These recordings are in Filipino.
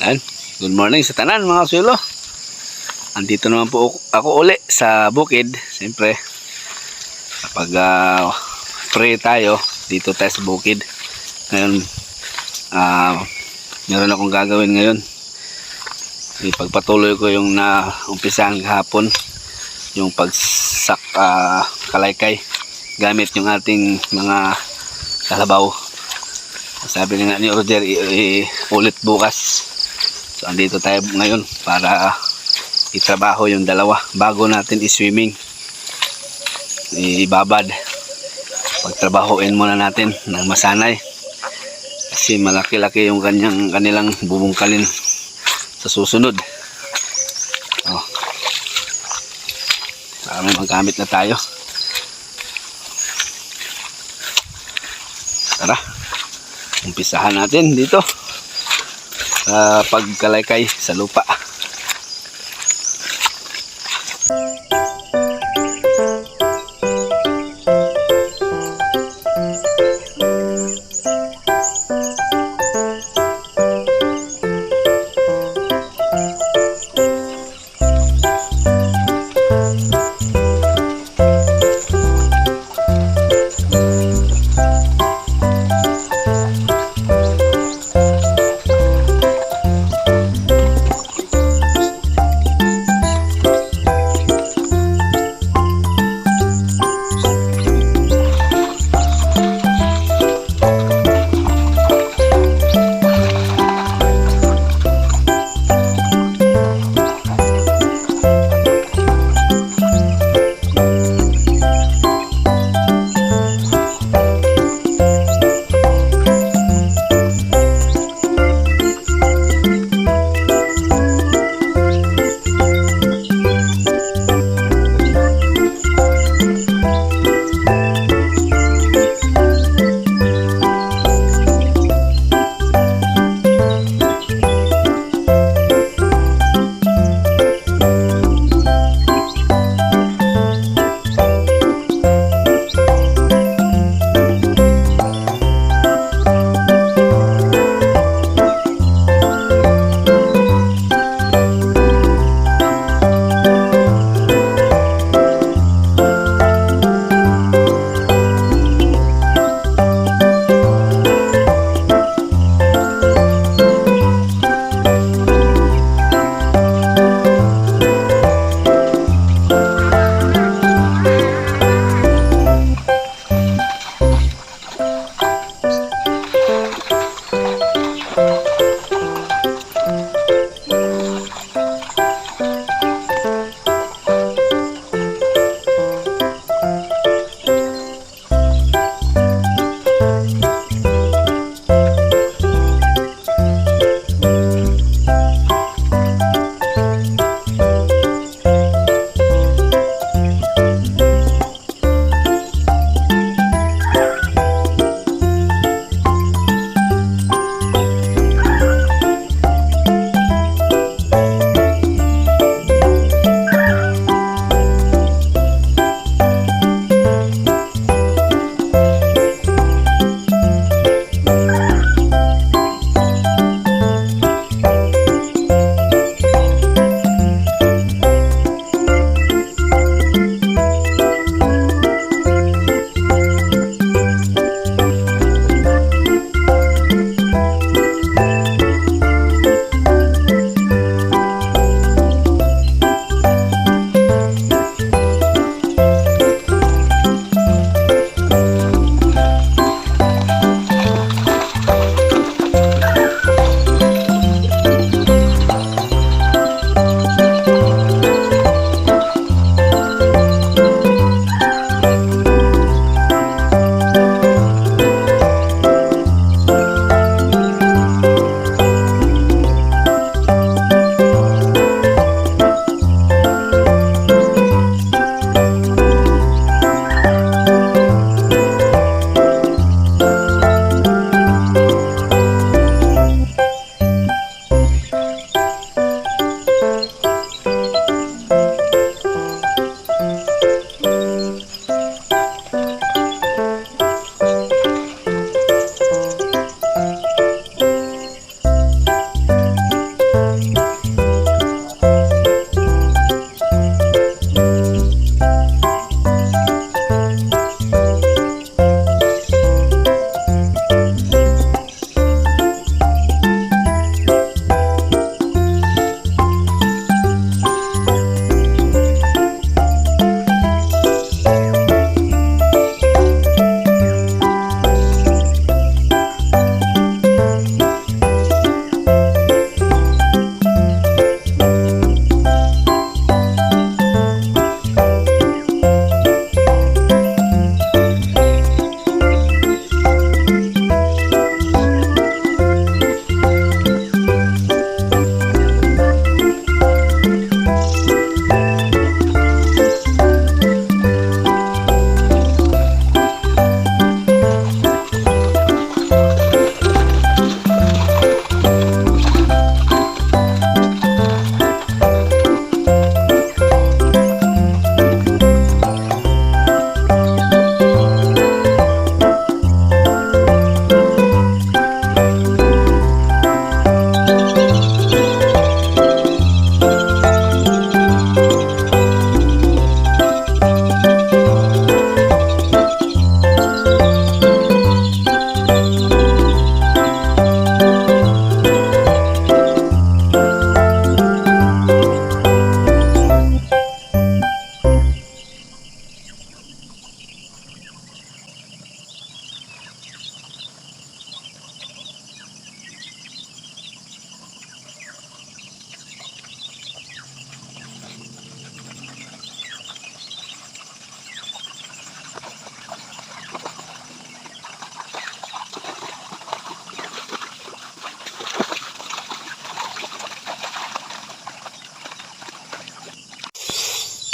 Ayan. Good morning sa tanan mga sulo. Andito naman po ako uli sa bukid. Siyempre, kapag ah, pray tayo, dito tayo sa bukid. Ngayon, ah, meron akong gagawin ngayon. Ipagpatuloy ko yung naumpisahan kahapon. Yung pagsak ah, kalaykay gamit yung ating mga kalabaw. Sabi nga ni Roger, ulit bukas. So, andito tayo ngayon para itrabaho yung dalawa bago natin i-swimming. Ibabad. Pagtrabahoin muna natin ng masanay. Kasi malaki-laki yung kanyang, kanilang bubungkalin sa susunod. Oh. Para may magamit na tayo. Tara. Umpisahan natin dito sa pagkalaykay sa lupa.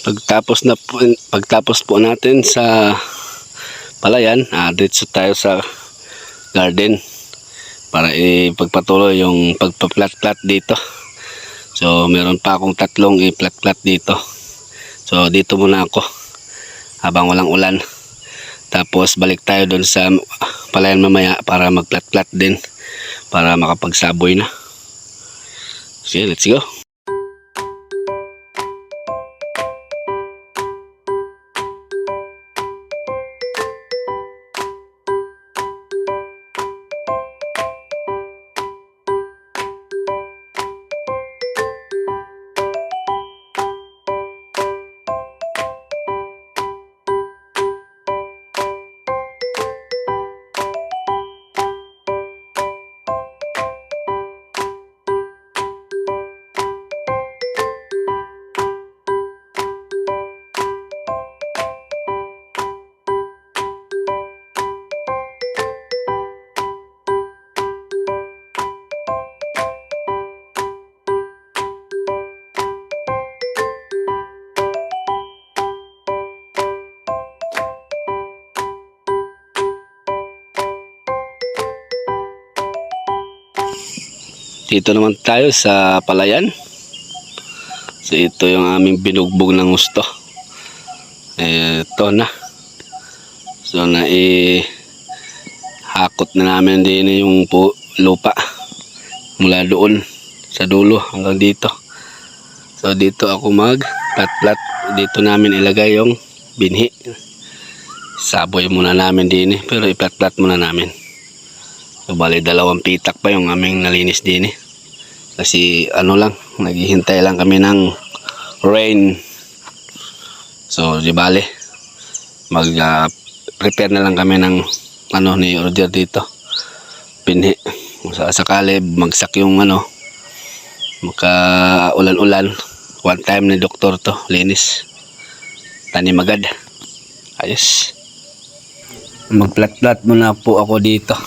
Pagtapos na po, pagtapos po natin sa palayan, ah, diretso tayo sa garden para ipagpatuloy yung pagpa-plat-plat dito. So, meron pa akong tatlong i-plat-plat dito. So, dito muna ako habang walang ulan. Tapos, balik tayo doon sa palayan mamaya para mag-plat-plat din para makapagsaboy na. Sige, let's go. Dito naman tayo sa palayan. So ito yung aming binugbog ng gusto. Ito na. So na hakot na namin din yung pu- lupa mula doon sa dulo hanggang dito. So dito ako mag plat-plat. Dito namin ilagay yung binhi. Saboy muna namin din eh. Pero iplat-plat muna namin. So, bali dalawang pitak pa yung aming nalinis din eh. Kasi ano lang, naghihintay lang kami ng rain. So, di bale, mag ah, prepare na lang kami ng ano ni order dito. Pinhi. Sa sakali, magsak yung ano, maka ulan-ulan. One time ni doktor to, linis. Tanim agad. Ayos. Magplat-plat muna po ako dito.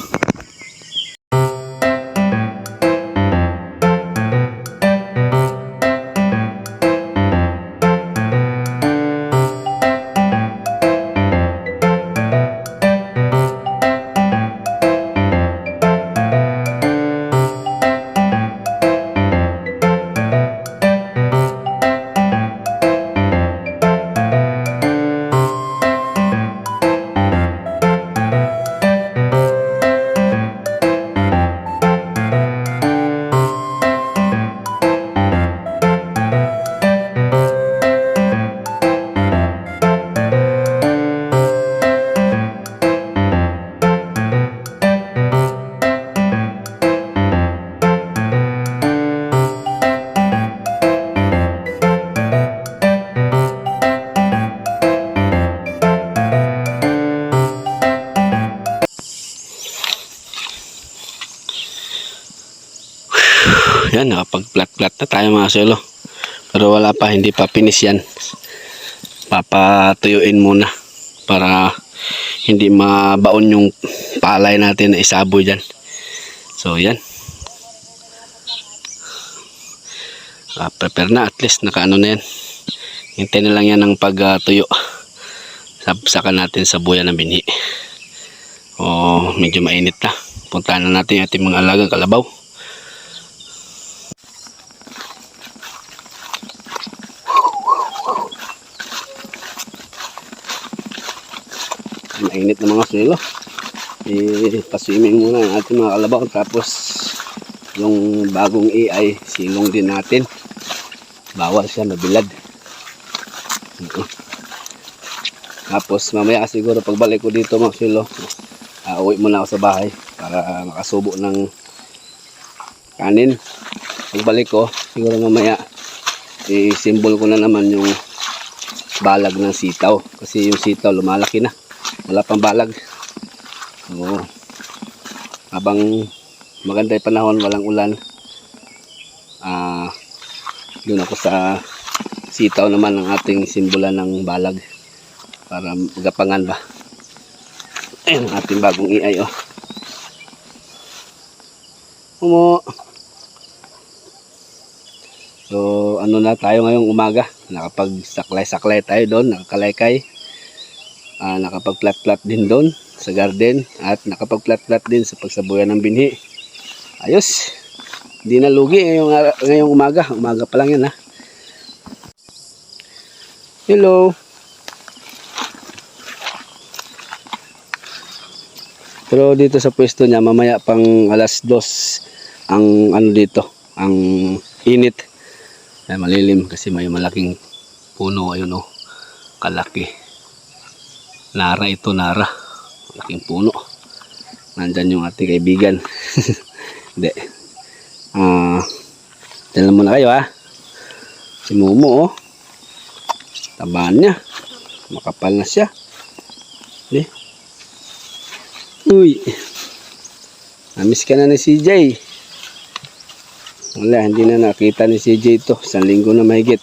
Tayo mga solo. Pero wala pa, hindi pa finish yan. Papatuyuin muna para hindi mabaon yung palay natin na isaboy dyan. So, yan. Ah, prepare na, at least nakaano na yan. Hintay na lang yan ng pagtuyo. Sapsakan natin sa buya ng binhi. O, medyo mainit na. Puntahan na natin yung ating mga alagang kalabaw. Mainit na mga silo ipaswimming muna ang ating mga kalabaw. Tapos yung bagong AI silong din natin. Bawal siya mabilad. Oo. tapos mamaya siguro pagbalik ko dito mga silo uh, uwi muna ako sa bahay para makasubo ng kanin. Pagbalik ko siguro mamaya i-symbol ko na naman yung balag ng sitaw. Kasi yung sitaw lumalaki na wala pang balag so habang maganda yung panahon walang ulan ah doon ako sa sitaw naman ang ating simbolan ng balag para magapangan ba ayun ang ating bagong iay oh Umo. So ano na tayo ngayong umaga. Nakapag-saklay-saklay tayo doon, nakakalaykay. Ah, nakapag-plat-plat din doon sa garden at nakapag-plat-plat din sa pagsabuyan ng binhi. Ayos. Hindi na lugi ngayong, ara- ngayong umaga. Umaga pa lang yan ha. Hello. Pero dito sa pwesto niya, mamaya pang alas dos ang ano dito, ang init. Ay, malilim kasi may malaking puno ayun oh. Kalaki. Nara ito, nara. Malaking puno. Nandyan yung ating kaibigan. Hindi. Ah, uh, muna kayo ha. Si Momo oh. Tabahan niya. Makapal na siya. Hindi. Uy. Namiss ka na ni CJ. Wala, hindi na nakita ni CJ ito. Isang linggo na mahigit.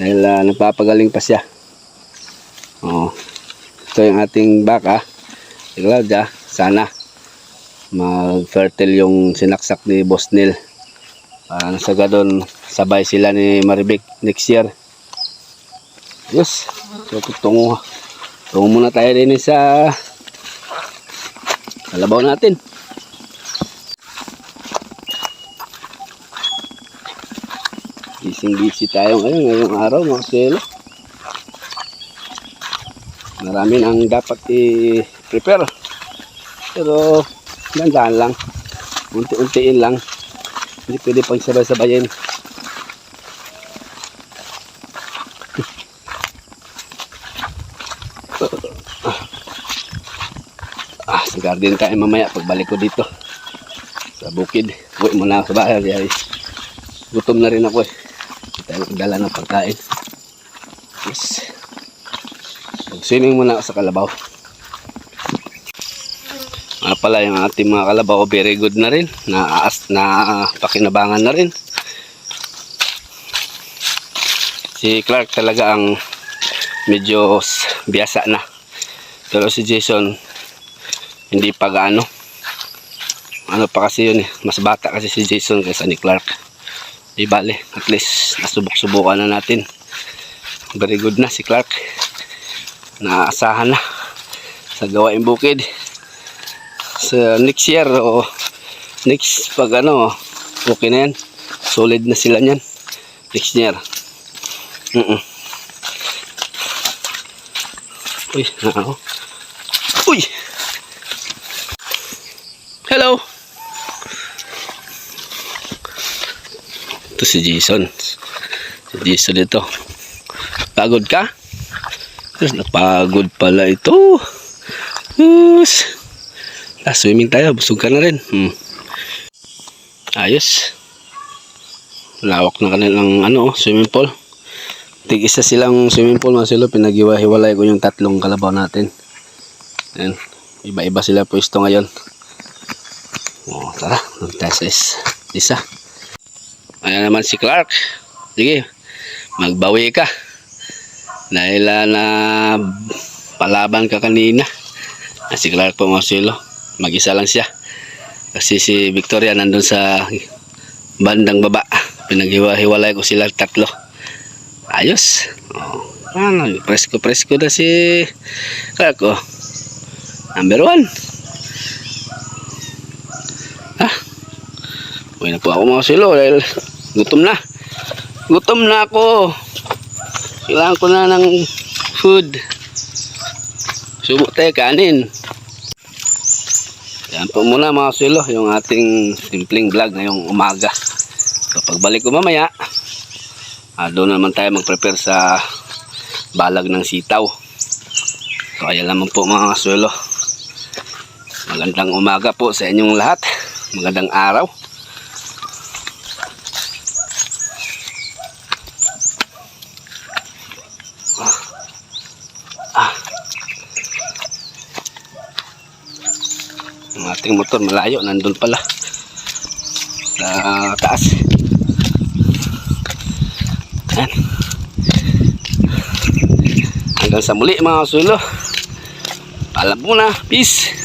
Dahil ah, nagpapagaling pa siya. Oo. Ito yung ating baka. Si Claudia. Sana mag-fertile yung sinaksak ni Boss Neil. Para nasa gadon, sabay sila ni Maribek next year. Yes. So, tungo. Tungo muna tayo din sa kalabaw natin. Gising busy tayo ngayon, ngayong araw mga selo. Marami ang dapat i-prepare. Pero, gandaan lang. Unti-untiin lang. Hindi pwede pang sabay-sabayin. Ah, sa garden tayo mamaya pagbalik ko dito. Sa bukid. Uwi muna ako sa bahay. Ay, gutom na rin ako eh. Tayo magdala ng pagkain. Yes. Mag-swimming muna ako sa kalabaw. Nga pala yung ating mga kalabaw very good na rin. Na, na pakinabangan na rin. Si Clark talaga ang medyo biyasa na. Pero si Jason hindi pa gaano. Ano pa kasi yun eh. Mas bata kasi si Jason kaysa ni Clark. Di bale, at least nasubok-subukan na natin. Very good na si Clark. Naasahan na sa gawain bukid. Sa next year o next pag ano, okay na yan. Solid na sila niyan. Next year. Mm -mm. Uy, nako. Uy! Hello! Ito si Jason. Si Jason ito. Pagod ka? Yes, napagod pala ito. Yes. Ah, swimming tayo. Busog ka na rin. Hmm. Ayos. Lawak na kanilang ano, swimming pool. Tig isa silang swimming pool mga silo. Pinaghiwa-hiwalay ko yung tatlong kalabaw natin. Ayan. Iba-iba sila pwesto ngayon. O, tara. Doon tayo sa is- isa. Ayan naman si Clark. Sige. Magbawi ka. Dahil ah, na palaban ka kanina. Ah, si Clark po mga silo. Mag-isa lang siya. Kasi si Victoria nandun sa bandang baba. Pinaghiwa-hiwalay ko sila tatlo. Ayos. Oh, ano, presko-presko na si Clark oh. Number one. Ah. Uwi na po ako mga silo dahil gutom na. Gutom na ako. Kailangan ko na ng food. Subo tayo kanin. Yan po muna mga silo yung ating simpleng vlog ngayong umaga. So pagbalik ko mamaya, ah, doon naman tayo mag-prepare sa balag ng sitaw. So ayan naman po mga kasuelo. Magandang umaga po sa inyong lahat. Magandang araw. Ating motor malayo, nandun pala. Sa taas. Yan. Hanggang sa muli mga kasuelo. Alam mo. Peace.